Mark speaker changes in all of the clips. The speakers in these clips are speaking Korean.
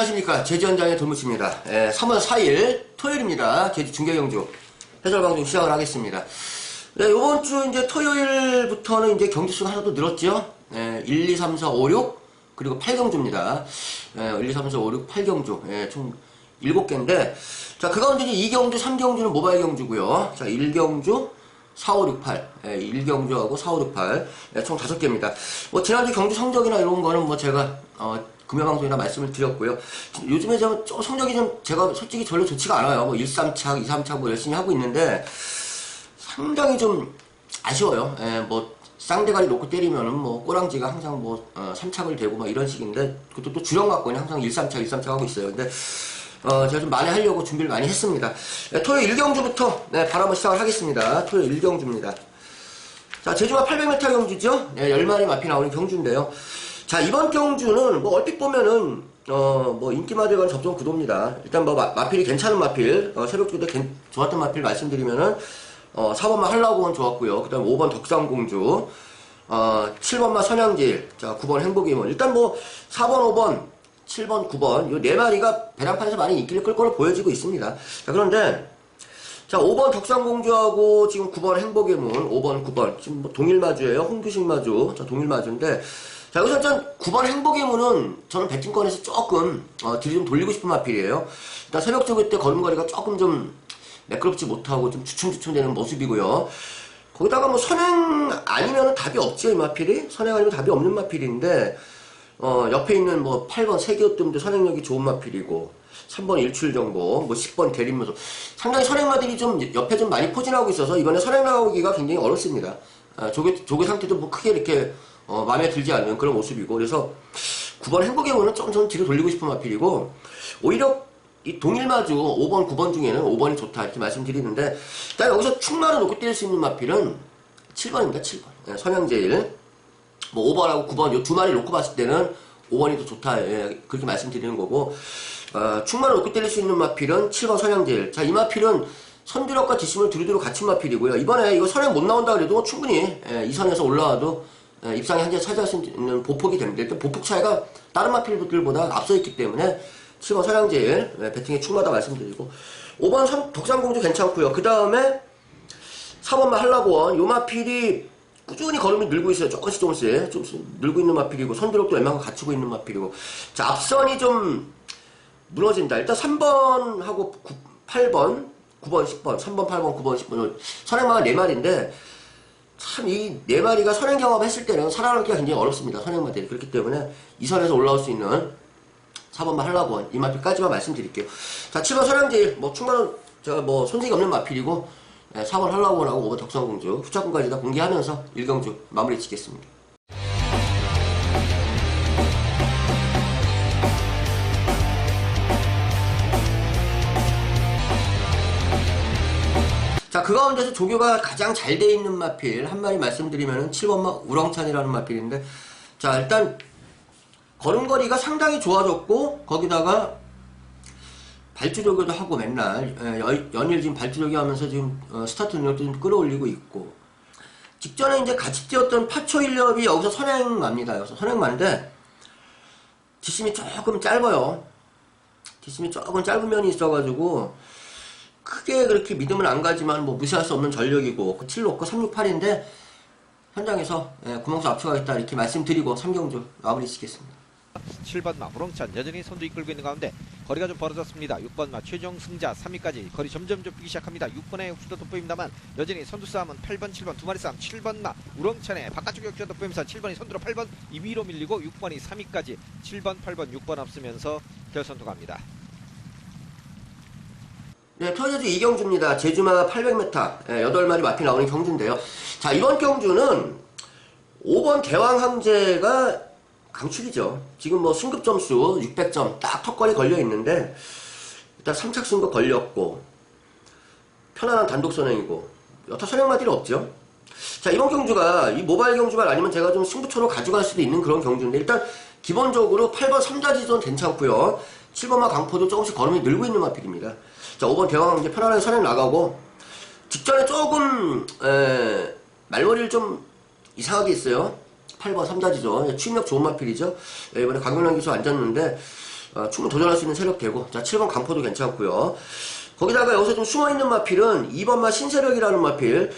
Speaker 1: 안녕하십니까 제주현장의 돌무치입니다. 예, 3월 4일 토요일입니다. 제주 중계경주 해설방송 시작을 하겠습니다. 네, 이번 주 이제 토요일부터는 이제 경주수가 하나 더 늘었죠. 예, 1, 2, 3, 4, 5, 6 그리고 8경주입니다. 예, 1, 2, 3, 4, 5, 6, 8경주 예, 총 7개인데 자, 그 가운데 이제 2경주, 3경주는 모바일 경주고요. 자, 1경주 4, 5, 6, 8. 예, 1경주하고 4, 5, 6, 8. 예, 총 5개입니다. 뭐, 지난주 경주 성적이나 이런 거는 뭐 제가, 어, 금요방송이나 말씀을 드렸고요. 요즘에 좀, 좀 성적이 좀 제가 솔직히 별로 좋지가 않아요. 뭐 1, 3착, 2, 3착 뭐 열심히 하고 있는데 상당히 좀 아쉬워요. 예, 뭐, 쌍대가리 놓고 때리면은 뭐, 꼬랑지가 항상 뭐, 어, 3착을 대고 막 이런 식인데, 그것도 또 주력 맞고 그냥 항상 1, 3착, 1, 3착 하고 있어요. 근데, 어, 제가 좀 많이 하려고 준비를 많이 했습니다. 네, 토요일 1경주부터, 네, 한번 시작을 하겠습니다. 토요일 1경주입니다. 자, 제주가 800m 경주죠? 네, 10마리 마피 나오는 경주인데요. 자, 이번 경주는 뭐 얼핏 보면은, 어, 뭐 관한 접종 구도입니다. 일단 뭐 마, 필이 괜찮은 마필, 어, 새벽 주때 괜- 좋았던 마필 말씀드리면은, 어, 4번마 한라고원 좋았고요. 그 다음 5번 덕상공주, 어, 7번마 선양질, 자, 9번 행복이문. 일단 뭐, 4번, 5번, 7번, 9번, 이 네 마리가 배당판에서 많이 인기를 끌 거로 보여지고 있습니다. 자, 그런데, 자, 5번 덕상공주하고 지금 9번 행복의 문, 5번, 9번. 지금 뭐 동일마주예요. 홍규식 마주. 자, 동일마주인데. 자, 여기서 일단 9번 행복의 문은 저는 배팅권에서 조금, 어, 뒤를 좀 돌리고 싶은 마필이에요. 일단 새벽 쪽일 때 걸음걸이가 조금 좀 매끄럽지 못하고 좀 주춤주춤 되는 모습이고요. 거기다가 뭐 선행 아니면 답이 없지요, 이 마필이? 선행 아니면 답이 없는 마필인데, 어, 옆에 있는 뭐 8번 세기업뜸도 선행력이 좋은 마필이고 3번 일출 정보, 뭐 10번 대림무소 상당히 선행마들이 좀 옆에 좀 많이 포진하고 있어서 이번에 선행 나오기가 굉장히 어렵습니다. 아, 조개, 조개 상태도 뭐 크게 이렇게 어, 마음에 들지 않는 그런 모습이고 그래서 9번 행복의 문은 좀, 좀 뒤로 돌리고 싶은 마필이고 오히려 이 동일마주 5번, 9번 중에는 5번이 좋다 이렇게 말씀드리는데 일단 여기서 충만을 놓고 뛸 수 있는 마필은 7번입니다. 7번. 예, 선양제일. 뭐 5번하고 9번 요 두 마리 놓고 봤을 때는 5번이 더 좋다 예, 그렇게 말씀드리는 거고 어, 충만을 놓고 때릴 수 있는 마필은 7번 선양제일 자이 마필은 선두력과 뒷심을 두루두루 갖춘 마필이고요 이번에 이거 선행 못 나온다 그래도 충분히 예, 이 선에서 올라와도 예, 입상에 한개 차지할 수 있는 보폭이 됩니다. 일단 보폭 차이가 다른 마필들보다 앞서 있기 때문에 7번 선양제일 예, 배팅에 충분하다 말씀드리고. 5번 선, 덕산공주 괜찮고요. 그 다음에 4번만 한라고원. 요 마필이 꾸준히 걸음이 늘고 있어요. 조금씩 조금씩. 조금씩 늘고 있는 마필이고 선두력도 웬만큼 갖추고 있는 마필이고. 자 앞선이 좀 무너진다. 일단 3번하고 9, 8번 9번 10번. 3번 8번 9번 10번. 선행마가 4마리인데 참 이 네 마리가 선행 경험했을 때는 살아남기가 굉장히 어렵습니다. 선행 마들이 그렇기 때문에 이 선에서 올라올 수 있는 4번만 하려고 이 마필까지만 말씀드릴게요. 자 7번 선행제일 뭐 충분한 제가 뭐 손색이 없는 마필이고 네, 4번 한라고원하고 5번 덕성공주 후차군까지 다 공개하면서 1경주 마무리 짓겠습니다. 자, 그 가운데서 조교가 가장 잘 돼 있는 마필 한 마리 말씀드리면은 7번마 우렁찬이라는 마필인데 자, 일단 걸음걸이가 상당히 좋아졌고 거기다가 발주력도 하고 맨날 예, 여- 연일 지금 발주력이 하면서 지금 어, 스타트 능력도 좀 끌어올리고 있고 직전에 이제 같이 뛰었던 파초 일렵이 여기서 선행마입니다. 여기서 선행마인데 뒷심이 조금 짧아요. 뒷심이 조금 짧은 면이 있어가지고 크게 그렇게 믿음은 안 가지만 뭐 무시할 수 없는 전력이고 7 놓고 368인데 현장에서 예, 구멍수 압축하겠다 이렇게 말씀드리고 3경주 마무리 짓겠습니다.
Speaker 2: 7번마 우렁찬 여전히 선두 이끌고 있는 가운데 거리가 좀 벌어졌습니다. 6번 마 최종 승자 3위까지 거리 점점 좁히기 시작합니다. 6번의 역주도 돋보입니다만 여전히 선두 싸움은 8번, 7번 두 마리 싸움 7번 마 우렁찬의 바깥쪽 역주도 돋보이면서 7번이 선두로 8번 2위로 밀리고 6번이 3위까지 7번, 8번, 6번 앞서면서 결선도 갑니다.
Speaker 1: 네, 토요제주 이경주입니다. 제주마 800m, 예, 8마리 마피 나오는 경주인데요. 자, 이번 경주는 5번 대왕항제가 강축이죠. 지금 뭐 승급 점수 600점 딱 턱걸이 걸려 있는데, 일단 3착 승급 걸렸고, 편안한 단독 선행이고, 여타 선행마들이 없죠. 자, 이번 경주가 이 모바일 경주가 아니면 제가 좀 승부처로 가져갈 수도 있는 그런 경주인데, 일단 기본적으로 8번 3자지전 괜찮고요. 7번마 강포도 조금씩 걸음이 늘고 있는 마필입니다. 자, 5번 대왕 이제 편안하게 선행 나가고, 직전에 조금, 에, 말머리를 좀 이상하게 했어요. 8번 3자지죠. 취임력 좋은 마필이죠. 예, 이번에 강명란 기수 앉았는데, 어, 충분히 도전할 수 있는 세력 되고 자 7번 강포도 괜찮고요 거기다가 여기서 좀 숨어있는 마필은 2번마 신세력이라는 마필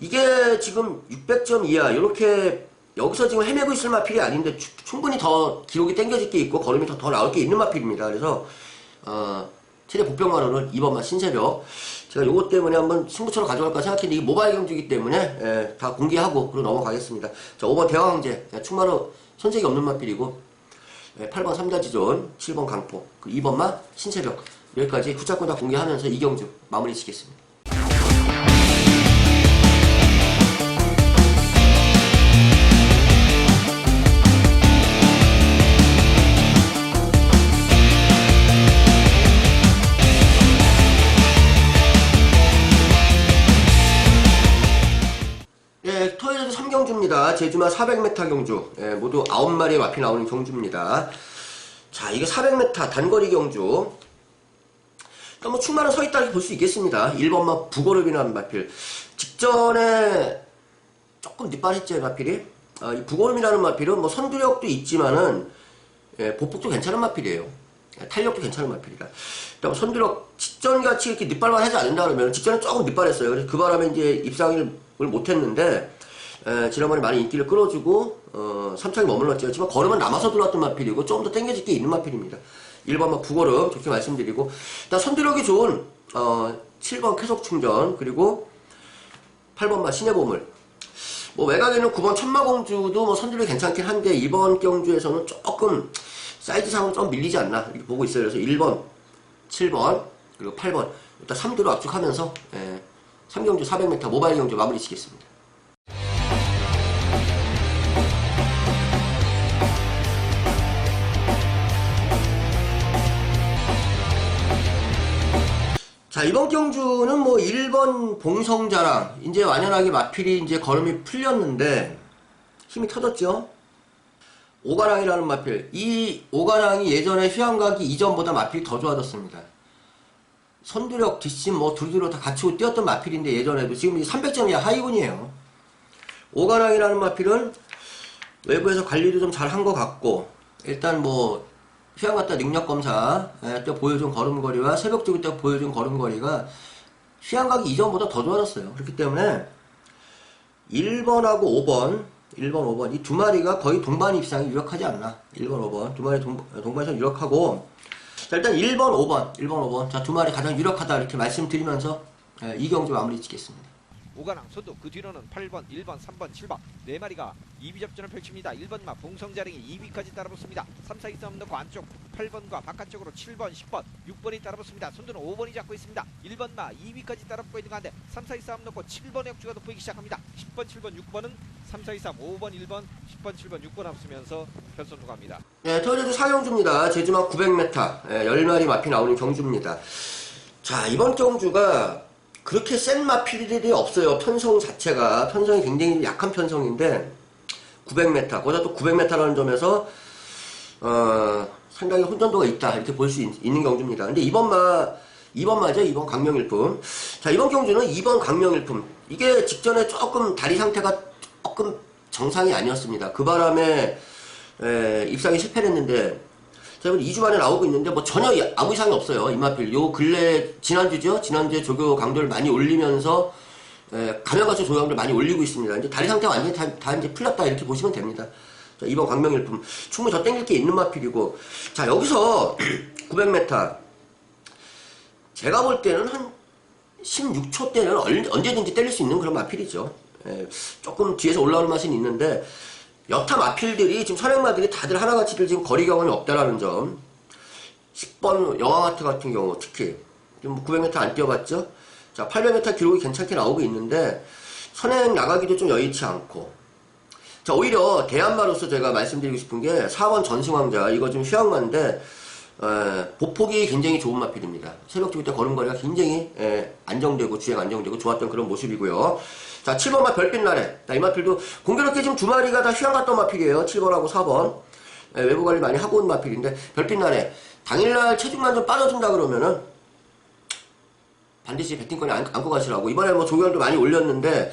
Speaker 1: 이게 지금 600점 이하 이렇게 여기서 지금 헤매고 있을 마필이 아닌데 추- 충분히 더 기록이 땡겨질 게 있고 걸음이 더, 더 나올 게 있는 마필입니다 그래서 어, 최대 복병만으로는 2번마 신세력. 제가 요것 때문에 한번 승부처로 가져갈까 생각했는데 이게 모바일 경주이기 때문에 예, 다 공개하고 그리고 넘어가겠습니다. 자 5번 대왕제. 충만호 선색이 없는 마필이고. 네, 8번 삼다지존, 7번 강포, 그 2번만 신세력. 여기까지 후차권 다 공개하면서 이경주 마무리 짓겠습니다. 제주마 400m 경주. 예, 모두 9마리의 마피 나오는 경주입니다. 자, 이게 400m 단거리 경주. 그러니까 뭐 충만한 서 있다 이렇게 볼 수 있겠습니다. 1번마 부고름이라는 마필. 직전에 조금 뒷발했죠, 마필이. 아, 이 부고름이라는 마필은 뭐 선두력도 있지만은 예, 보폭도 괜찮은 마필이에요. 예, 탄력도 괜찮은 마필이다. 그다음 선두력 직전같이 이렇게 뒷발만 하지 않는다 그러면 직전에 조금 뒷발했어요. 그래서 그 바람에 이제 입상을 못했는데 에, 지난번에 많이 인기를 끌어주고 어, 3차에 머물렀죠. 하지만 걸음은 남아서 들어왔던 마필이고 조금 더 땡겨질 게 있는 마필입니다. 1번 막 부걸음 좋게 말씀드리고 일단 선두력이 좋은 어, 7번 쾌속 충전 그리고 8번 막 신의 보물 뭐 외곽에는 9번 천마공주도 뭐 선두력이 괜찮긴 한데 이번 경주에서는 조금 사이즈상으로 좀 밀리지 않나 이렇게 보고 있어요. 그래서 1번 7번 그리고 8번 일단 3두로 압축하면서 예, 3경주 400m 모바일 경주 마무리 짓겠습니다. 자 이번 경주는 뭐 1번 봉성자랑 이제 완연하게 마필이 이제 걸음이 풀렸는데 힘이 터졌죠. 오가랑이라는 마필 이 오가랑이 예전에 휘황각이 이전보다 마필이 더 좋아졌습니다. 선두력, 뒷심 뭐 두루두루 다 갖추고 뛰었던 마필인데 예전에도 지금 300점 이하 하이군이에요. 오가랑이라는 마필은 외부에서 관리도 좀 잘 한 것 같고 일단 뭐 휴양 갔다 능력 검사 예, 때 보여준 걸음걸이와 새벽 쪽일 때 보여준 걸음걸이가 휴양 가기 이전보다 더 좋아졌어요. 그렇기 때문에 1번하고 5번, 1번, 5번 이 두 마리가 거의 동반 입상이 유력하지 않나. 1번, 5번 두 마리 동, 동반에서 유력하고 자 일단 1번, 5번, 1번, 5번 자두 마리 가장 유력하다 이렇게 말씀드리면서 예, 이 경주 마무리 짓겠습니다.
Speaker 2: 오가랑 선두 그 뒤로는 8번, 1번, 3번, 7번 네 마리가 2위 접전을 펼칩니다. 1번 마 봉성자링이 2위까지 따라붙습니다. 3, 4, 2, 3 넣고 안쪽 8번과 바깥쪽으로 7번, 10번, 6번이 따라붙습니다. 선두는 5번이 잡고 있습니다. 1번 마 2위까지 따라붙고 있는 가운데 3, 4, 2, 3 넣고 7번의 역주가 돋보이기 시작합니다. 10번, 7번, 6번은 3, 4, 2, 3, 5번, 1번, 10번, 7번, 6번 앞서면서 편선 통합니다.
Speaker 1: 네, 토요일에도 사경주입니다. 제주막 900m, 예, 10마리 마피 나오는 경주입니다. 자, 이번 경주가 그렇게 센 마필들이 없어요. 편성 자체가. 편성이 굉장히 약한 편성인데, 900m, 거기다 또 900m라는 점에서, 어, 상당히 혼전도가 있다. 이렇게 볼 수 있는 경주입니다. 근데 이번 마, 이번 마죠? 이번 강명일품. 자, 이번 경주는 2번 강명일품. 이게 직전에 조금 다리 상태가 조금 정상이 아니었습니다. 그 바람에, 에, 입상이 실패를 했는데, 자, 이번 2주 만에 나오고 있는데, 뭐 전혀 이- 아무 이상이 없어요. 이마필. 요 근래, 지난주죠? 지난주에 조교 강도를 많이 올리면서, 에, 가면가서 조교 강도를 많이 올리고 있습니다. 이제 다리 상태가 완전히 다, 다 이제 풀렸다. 이렇게 보시면 됩니다. 자, 이번 강명일품. 충분히 더 땡길 게 있는 마필이고. 자, 여기서 900m. 제가 볼 때는 한 16초 때는 얼- 언제든지 때릴 수 있는 그런 마필이죠. 예, 조금 뒤에서 올라오는 맛은 있는데 여타 마필들이 지금 선행마들이 다들 하나같이들 지금 거리 경험이 없다라는 점. 10번 여왕하트 같은 경우 특히 지금 900m 안 뛰어봤죠? 자 800m 기록이 괜찮게 나오고 있는데 선행 나가기도 좀 여의치 않고 자 오히려 대한마로서 제가 말씀드리고 싶은 게 4번 전승왕자 이거 좀 휴양마인데 에, 보폭이 굉장히 좋은 마필입니다. 새벽 쪽때 걸음걸이가 굉장히 에, 안정되고 주행 안정되고 좋았던 그런 모습이고요. 자 7번 마 별빛나래 자, 이 마필도 공교롭게 지금 두 마리가 다 휴양 갔던 마필이에요. 7번하고 4번 에, 외부 관리 많이 하고 온 마필인데 별빛나래 당일날 체중만 좀 빠져준다 그러면은 반드시 배팅권에 안, 안고 가시라고 이번에 뭐 조결도 많이 올렸는데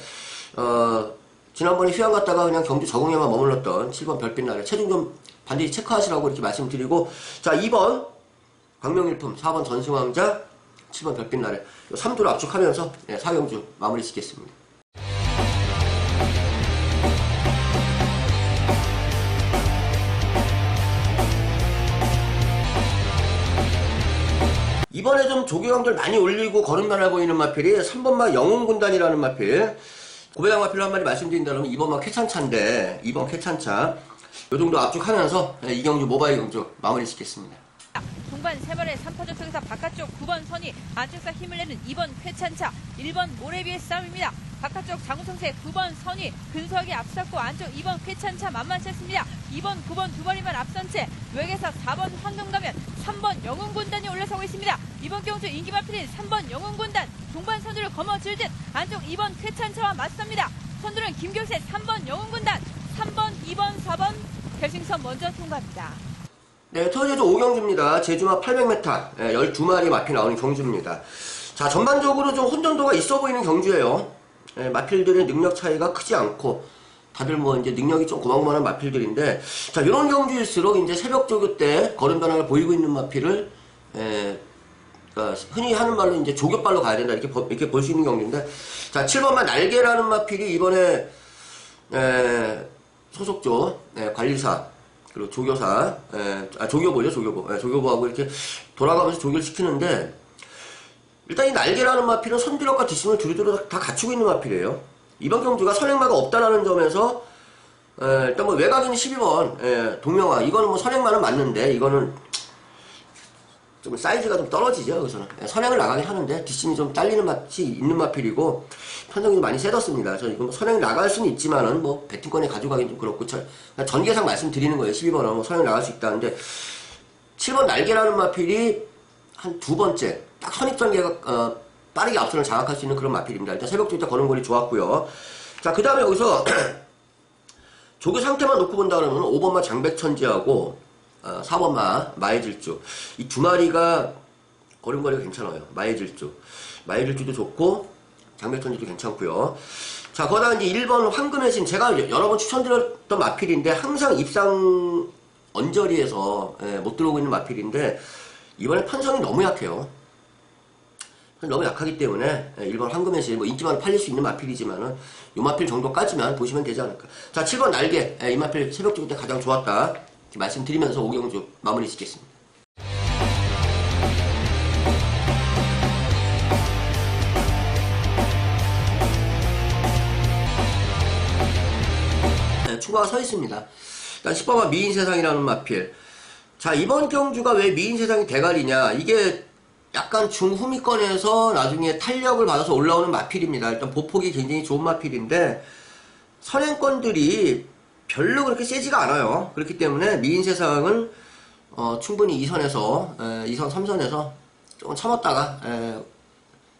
Speaker 1: 어 지난번에 휴양 갔다가 그냥 경주 적응에만 머물렀던 7번 별빛나래 체중 좀 반드시 체크하시라고 이렇게 말씀드리고 자 2번 광명일품 4번 전승왕자 7번 별빛나래 3두를 압축하면서 네, 4경주 마무리 짓겠습니다. 이번에 좀 조교형들 많이 올리고 거름날아 보이는 마필이 3번마 영웅군단이라는 마필 고배당 마필로 한 마디 말씀드린다면 2번마 쾌찬차인데 2번 쾌찬차 요 정도 압축하면서 네, 이경주 모바일 경주 마무리 짓겠습니다.
Speaker 3: 동반 세 발의 3파전 속에서 바깥쪽 9번 선이 안쪽사 힘을 내는 2번 회찬차 1번 모래비의 싸움입니다. 바깥쪽 장우성세 9번 선이 근소하게 앞섰고 안쪽 2번 회찬차 만만치 않습니다. 2번 9번 두 마리만 앞선 채 외에서 4번 황금가면 3번 영웅군단이 올라서고 있습니다. 이번 경주 인기마필인 3번 영웅군단 동반 선두를 거머쥘 듯 안쪽 2번 회찬차와 맞섭니다. 선두는 김경세 3번 영웅군단 3번 2번 4번 결승선 먼저 통과합니다.
Speaker 1: 네, 토요제주 5경주입니다. 제주마 800m, 네, 12마리 마필 나오는 경주입니다. 자, 전반적으로 좀 혼전도가 있어 보이는 경주예요. 네, 마필들의 능력 차이가 크지 않고, 다들 뭐 이제 능력이 좀 고만고만한 마필들인데, 자, 이런 경주일수록 이제 새벽 조교 때 걸음 변화를 보이고 있는 마필을, 에, 그러니까 흔히 하는 말로 이제 조교발로 가야 된다. 이렇게, 보- 이렇게 볼 수 있는 경주인데, 자, 7번만 날개라는 마필이 이번에, 에, 소속조, 네, 관리사, 그리고 조교사, 예, 아, 조교보죠, 조교보. 예, 조교보하고 이렇게 돌아가면서 조교를 시키는데, 일단 이 날개라는 마필은 선두력과 뒷심을 두루두루 다 갖추고 있는 마필이에요. 이번 경주가 선행마가 없다라는 점에서, 예, 일단 뭐 외곽인 12번, 예, 동명화. 이거는 뭐 선행마는 맞는데, 이거는 좀 사이즈가 좀 떨어지죠, 여기서는. 예, 선행을 나가긴 하는데, 뒷심이 좀 딸리는 맛이 있는 마필이고, 편성이 많이 세졌습니다. 저 이거 뭐 선행 나갈 수는 있지만은, 뭐, 배팅권에 가져가긴 좀 그렇고, 저, 그러니까 전개상 말씀드리는 거예요. 12번은 뭐 선행 나갈 수 있다는데, 7번 날개라는 마필이 한 두 번째, 딱 선입전개가, 어, 빠르게 앞선을 장악할 수 있는 그런 마필입니다. 일단 새벽 때 거는 거리 좋았고요. 자, 그 다음에 여기서, 조교 상태만 놓고 본다 그러면 5번마 장백천지하고 어, 4번마 마해질주 이 두 마리가 걸음걸이가 괜찮아요. 마해질주 마해질주도 좋고 장백천지도 괜찮고요. 자 거기다가 이제 1번 황금의 신 제가 여- 여러 번 추천드렸던 마필인데 항상 입상 언저리에서 예, 못 들어오고 있는 마필인데 이번에 편성이 너무 약해요. 너무 약하기 때문에 1번 황금의 신, 뭐 인기만 팔릴 수 있는 마필이지만은 요 마필 정도까지만 보시면 되지 않을까. 자, 7번 날개. 예, 이 마필 새벽 주때 가장 좋았다. 말씀드리면서 오경주 마무리 짓겠습니다. 네, 추가가 서 있습니다. 일단 10번은 미인 세상이라는 마필. 자, 이번 경주가 왜 미인 세상이 대가리냐. 이게 약간 중후미권에서 나중에 탄력을 받아서 올라오는 마필입니다. 일단 보폭이 굉장히 좋은 마필인데, 선행권들이 별로 그렇게 세지가 않아요. 그렇기 때문에 미인 세상은 어, 충분히 2선에서, 2선, 3선에서 조금 참았다가, 에,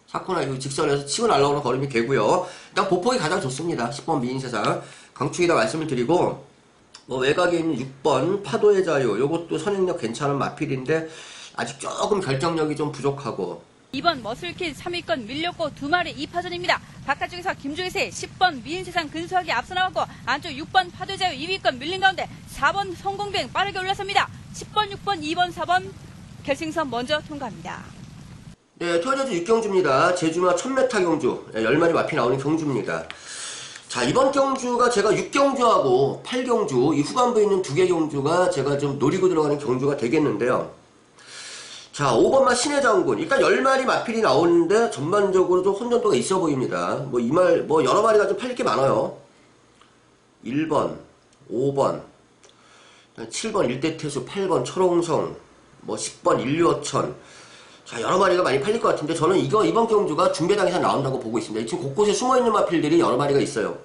Speaker 1: 사코나 이 직선에서 치고 날라오는 걸음이 되고요. 일단 보폭이 가장 좋습니다. 10번 미인 세상. 강축이다 말씀을 드리고, 뭐 외곽에 있는 6번 파도의 자유 요것도 선행력 괜찮은 마필인데 아직 조금 결정력이 좀 부족하고
Speaker 3: 2번 머슬킨 3위권 밀렸고 두 마리 2파전입니다. 바깥쪽에서 김종희세 10번 미인세상 근소하게 앞서 나왔고 안쪽 6번 파도자유 2위권 밀린 가운데 4번 성공병 빠르게 올라섭니다. 10번, 6번, 2번, 4번 결승선 먼저 통과합니다.
Speaker 1: 네, 토요제주 6경주입니다. 제주마 1000m 경주 네, 10마리 마피 나오는 경주입니다. 자 이번 경주가 제가 6경주하고 8경주 이 후반부에 있는 두 개 경주가 제가 좀 노리고 들어가는 경주가 되겠는데요. 자 5번마 신의 장군 일단 10마리 마필이 나오는데 전반적으로 좀 혼전도가 있어 보입니다. 뭐 이 말 뭐 여러 마리가 좀 팔릴 게 많아요. 1번, 5번, 7번 일대태수, 8번 철옹성, 뭐 10번 인류어천. 자, 여러 마리가 많이 팔릴 것 같은데 저는 이거 이번 경주가 중배당에서 나온다고 보고 있습니다. 지금 곳곳에 숨어 있는 마필들이 여러 마리가 있어요.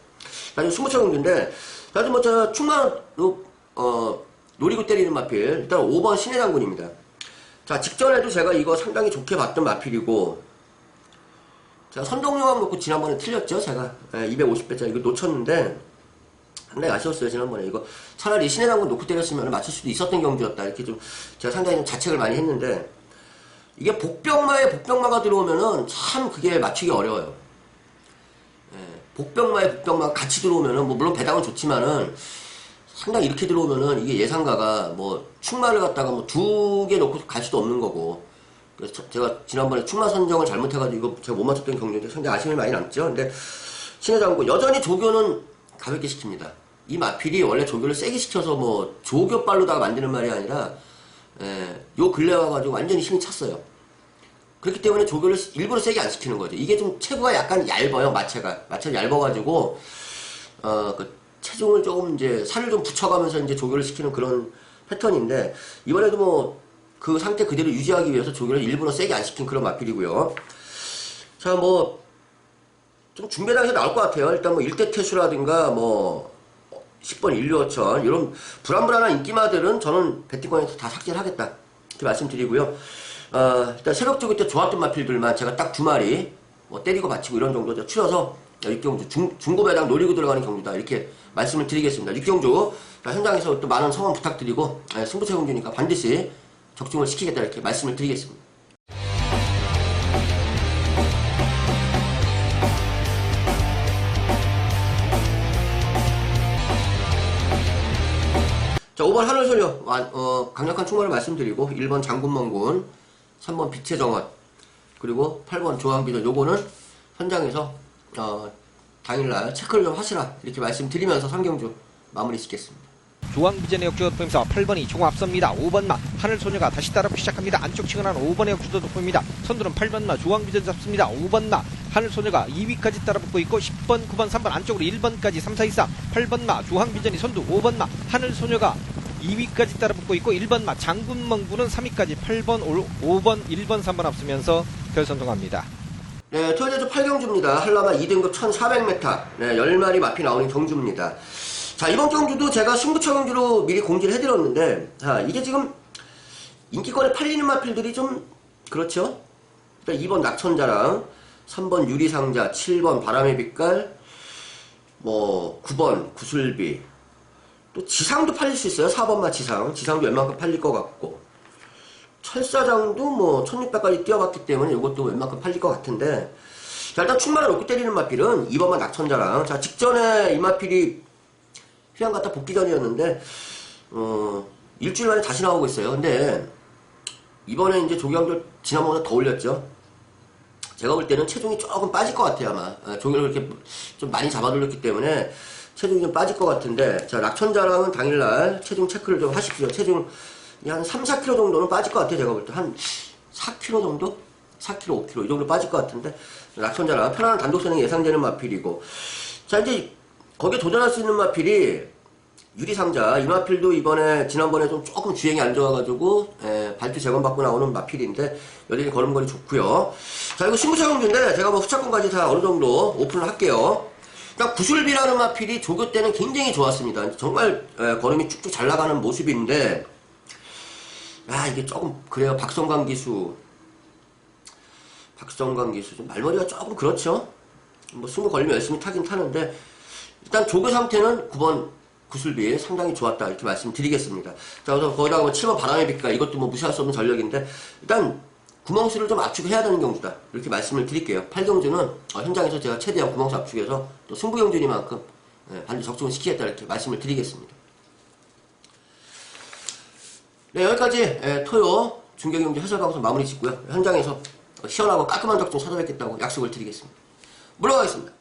Speaker 1: 나중 20차 경주인데 나중 뭐저 충만으로 어 노리고 때리는 마필 일단 5번 신의 장군입니다. 자, 직전에도 제가 이거 상당히 좋게 봤던 마필이고 제가 선동용암 놓고 지난번에 틀렸죠, 제가. 250배짜리 이거 놓쳤는데 상당히 아쉬웠어요 지난번에. 이거 차라리 신의 장군 놓고 때렸으면 맞출 수도 있었던 경주였다. 이렇게 좀 제가 상당히 좀 자책을 많이 했는데 이게 복병마에 복병마가 들어오면은 참 그게 맞추기 어려워요. 예, 복병마에 복병마가 같이 들어오면은 뭐 물론 배당은 좋지만은 상당히 이렇게 들어오면은 이게 예상가가 뭐 충마를 갖다가 뭐 두 개 놓고 갈 수도 없는 거고 그래서 저- 제가 지난번에 충마 선정을 잘못해가지고 제가 못 맞췄던 경기인데 상당히 아쉬움이 많이 남죠. 근데 신의 장고 여전히 조교는 가볍게 시킵니다. 이 마필이 원래 조교를 세게 시켜서 뭐 조교빨로다가 만드는 말이 아니라 예, 요 근래 와가지고 완전히 힘이 찼어요. 그렇기 때문에 조교를 일부러 세게 안 시키는 거죠. 이게 좀 체구가 약간 얇아요, 마체가. 마체가 얇아가지고, 어, 그 체중을 조금 이제 살을 좀 붙여가면서 이제 조교를 시키는 그런 패턴인데, 이번에도 뭐, 그 상태 그대로 유지하기 위해서 조교를 일부러 세게 안 시킨 그런 마필이고요. 자, 뭐, 좀 중배당에서 나올 것 같아요. 일단 뭐, 일대 태수라든가 뭐, 10번 인류어천, 이런 불안불안한 인기마들은 저는 배팅권에서 다 삭제를 하겠다. 이렇게 말씀드리고요. 어, 일단 새벽적일 때 좋았던 마필들만 제가 딱 두 마리, 뭐 때리고 받치고 이런 정도 추려서 육경주 중, 중고배당 노리고 들어가는 경주다. 이렇게 말씀을 드리겠습니다. 육경주, 자, 현장에서 또 많은 성원 부탁드리고, 예, 승부처 경주니까 반드시 적중을 시키겠다. 이렇게 말씀을 드리겠습니다. 자, 5번 하늘소녀, 완- 어, 강력한 충원을 말씀드리고, 1번 장군멍군, 3번 빛의 정원, 그리고 8번 조항비전, 요거는 현장에서, 어, 당일날 체크를 좀 하시라, 이렇게 말씀드리면서 3경주 마무리 짓겠습니다.
Speaker 2: 조항비전의 역주도 보면서 8번이 조금 앞섭니다. 5번마 하늘소녀가 다시 따라붙기 시작합니다. 안쪽 층을하는 5번의 역주도 보입니다. 선두는 8번마 조항비전 잡습니다. 5번마 하늘소녀가 2위까지 따라붙고 있고 10번, 9번, 3번 안쪽으로 1번까지 3, 4, 2, 3 8번마 조항비전이 선두 5번마 하늘소녀가 2위까지 따라붙고 있고 1번마 장군멍구는 3위까지 8번, 5번, 1번, 3번 앞서면서 결선 통합니다.
Speaker 1: 네, 토요일에도 8경주입니다. 한라마 2등급 1400m. 네, 10마리 마피 나오는 경주입니다. 자, 이번 경주도 제가 승부처 경주로 미리 공지를 해드렸는데, 자, 이게 지금 인기권에 팔리는 마필들이 좀, 그렇죠? 일단 2번 낙천자랑, 3번 유리상자, 7번 바람의 빛깔, 뭐, 9번 구슬비, 또 지상도 팔릴 수 있어요. 4번마 지상. 지상도 웬만큼 팔릴 것 같고. 철사장도 뭐 1600까지 뛰어봤기 때문에 이것도 웬만큼 팔릴 것 같은데. 자 일단 충만을 놓고 때리는 마필은 2번만 낙천자랑. 자 직전에 이 마필이 휴양 갔다 복귀 전이었는데 어 일주일 만에 다시 나오고 있어요. 근데 이번에 이제 조경도 지난번보다 더 올렸죠. 제가 볼 때는 체중이 조금 빠질 것 같아요 아마. 아, 조경을 이렇게 좀 많이 잡아돌렸기 때문에 체중이 좀 빠질 것 같은데. 자 낙천자랑은 당일날 체중 체크를 좀 하십시오. 체중 한 3, 4kg 정도는 빠질 것 같아요 제가 볼 때. 한 4kg 정도? 4kg, 5kg 이 정도 빠질 것 같은데. 낙천자랑 편안한 단독 선행 예상되는 마필이고. 자 이제 거기에 도전할 수 있는 마필이 유리상자. 이 마필도 이번에 지난번에 좀 조금 주행이 안 좋아가지고 에, 발표 재건받고 나오는 마필인데 여전히 걸음걸이 좋고요. 자 이거 신부차 경주인데 제가 뭐 후차권까지 다 어느 정도 오픈을 할게요. 일단 구슬비라는 마필이 조교 때는 굉장히 좋았습니다. 정말 에, 걸음이 쭉쭉 잘 나가는 모습인데 아 이게 조금 그래요. 박성광 기수. 박성광 기수. 좀 말머리가 조금 그렇죠? 뭐 승부 걸리면 열심히 타긴 타는데 일단 조교 상태는 9번 구슬비 상당히 좋았다 이렇게 말씀드리겠습니다. 자 그래서 거기다가 뭐 7번 바람의 빛깔 이것도 뭐 무시할 수 없는 전력인데 일단 구멍수를 좀 압축해야 되는 경주다 이렇게 말씀을 드릴게요. 8경주는 어, 현장에서 제가 최대한 구멍수 압축해서 또 승부경주니만큼 예, 반드시 적중을 시키겠다 이렇게 말씀을 드리겠습니다 네, 여기까지 예, 토요 중경경주 해설 방송 마무리 짓고요. 현장에서 시원하고 깔끔한 적중 찾아뵙겠다고 약속을 드리겠습니다. 물러가겠습니다.